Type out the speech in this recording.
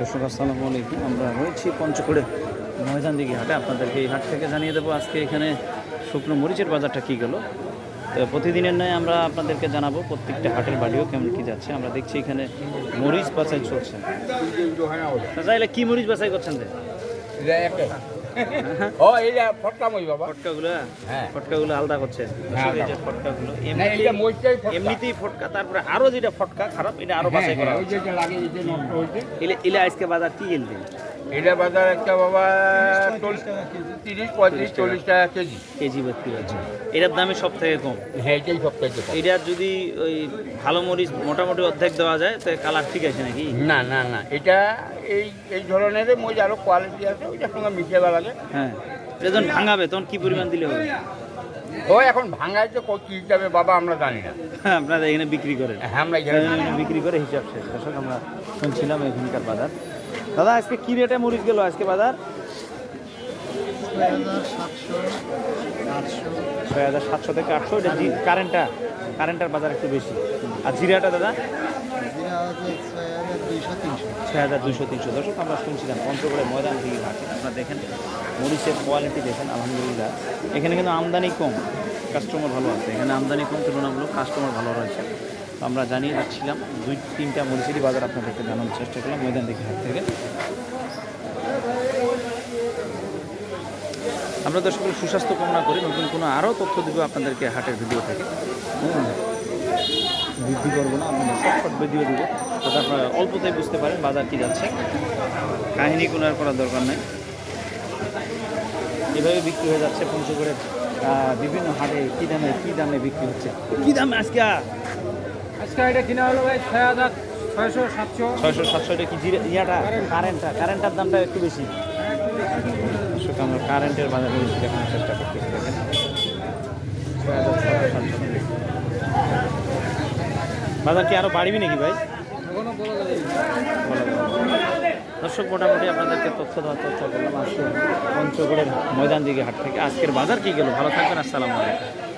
দর্শক, আসসালামু আলাইকুম। আমরা রয়েছি পঞ্চকুড়ের ময়দান দিঘি হাটে। আপনাদেরকে এই হাট থেকে জানিয়ে দেবো আজকে এখানে শুকনো মরিচের বাজারটা কী গেলো। তো প্রতিদিনের নয় আমরা আপনাদেরকে জানাব প্রত্যেকটা হাটের বাড়িও কেমন কী যাচ্ছে। আমরা দেখছি এখানে মরিচ বাছাই চলছে। কী মরিচ বাছাই করছেন? ও এইটা ফটকা মই বাবা। ফটকাগুলো? হ্যাঁ। ফটকাগুলো আলাদা করছে। হ্যাঁ, এই যে ফটকাগুলো এমনি এমনিতেই- ফটকা। তারপরে আরও যেটা ফটকা খারাপ এটা আরও বাছাই করা হ্যাঁ, হয়েছে। ইলে আজকে বাজার কি কিনতে এটা বাজার একটা বাবা তিরিশ পঁয়ত্রিশ চল্লিশ টাকা কেজি। কেজি বিক্রি হচ্ছে এটার দামে সব থেকে কম? হ্যাঁ এটাই সব থেকে কম। এটা যদি ওই ভালো মরিচ মোটামুটি অর্ধেক দেওয়া যায় তো কালার ঠিক আছে নাকি? না না না এটা এই এই ধরনের মই আরও কোয়ালিটি আছে ওইটার সঙ্গে মিশিয়ে লাগে হ্যাঁ। এটা যখন ভাঙাবে তখন কি পরিমাণ দিলে হবে? ও এখন ভাঙায় কত কি যাবে বাবা আমরা জানি না। হ্যাঁ, আপনারা এখানে বিক্রি করেন। হ্যাঁ আমরা এখানে বিক্রি করে হিসাব শেষ। আমরা শুনছিলাম এখানকার বাজার। দাদা, আজকে কি রেটে মরিচ গেল আজকে বাজার? ছয় হাজার সাতশো থেকে আটশো। এটা কারেন্টটা কারেন্টার বাজার একটু বেশি। আর জিরাটা দাদা? ছয় হাজার দুশো তিনশো। দর্শক, আমরা শুনছিলাম পঞ্চগড়ের ময়দান থেকে আপনারা দেখেন, মরিচের কোয়ালিটি দেখেন, আলহামদুলিল্লাহ। এখানে কিন্তু আমদানি কম। কাস্টমার ভালো আছে। এখানে আমদানি কম, তুলনামূলক কাস্টমার ভালো রয়েছে। আমরা জানিয়ে যাচ্ছিলাম দুই, তিনটা মরিচেরই বাজার আপনাদেরকে জানানোর চেষ্টা করলাম, ময়দান দিকে হাট থেকে। আমরা দর্শকের সুস্বাস্থ্য কামনা করি। নতুন কোনো আরও তথ্য দিব আপনাদেরকে হাটের ভিডিও থেকে। বৃদ্ধি করব না, আপনাদের শর্টকাট ভিডিও দিব। যাতে আপনারা অল্পতেই বুঝতে পারেন বাজার কী যাচ্ছে। কাহিনী কোনো আর করার দরকার নেই। এভাবে বিক্রি হয়ে যাচ্ছে পঞ্চগড়ের বিভিন্ন হাটে কী দামে কী দামে বিক্রি হচ্ছে? কী দামে আজকে? আজকে এটা কিনা হলো ভাই ছয় হাজার ছয়শো সাতশো। ছয়শো সাতশো এটা কি ইয়াটা? কারেন্টটা কারেন্টের দামটা একটু বেশি। আমরা কারেন্টের বাজারে বেশি দেখানোর চেষ্টা করতেছি দেখেন। বাজার কি আরও বাড়বি নাকি ভাই। দর্শক মোটামুটি আপনাদেরকে তথ্য দেওয়ার চেষ্টা করলাম। আজকে পঞ্চগড়ের ময়দান দিকে হাট থেকে। আজকের বাজার কি গেল? ভালো থাকবেন আসসালামু আলাইকুম।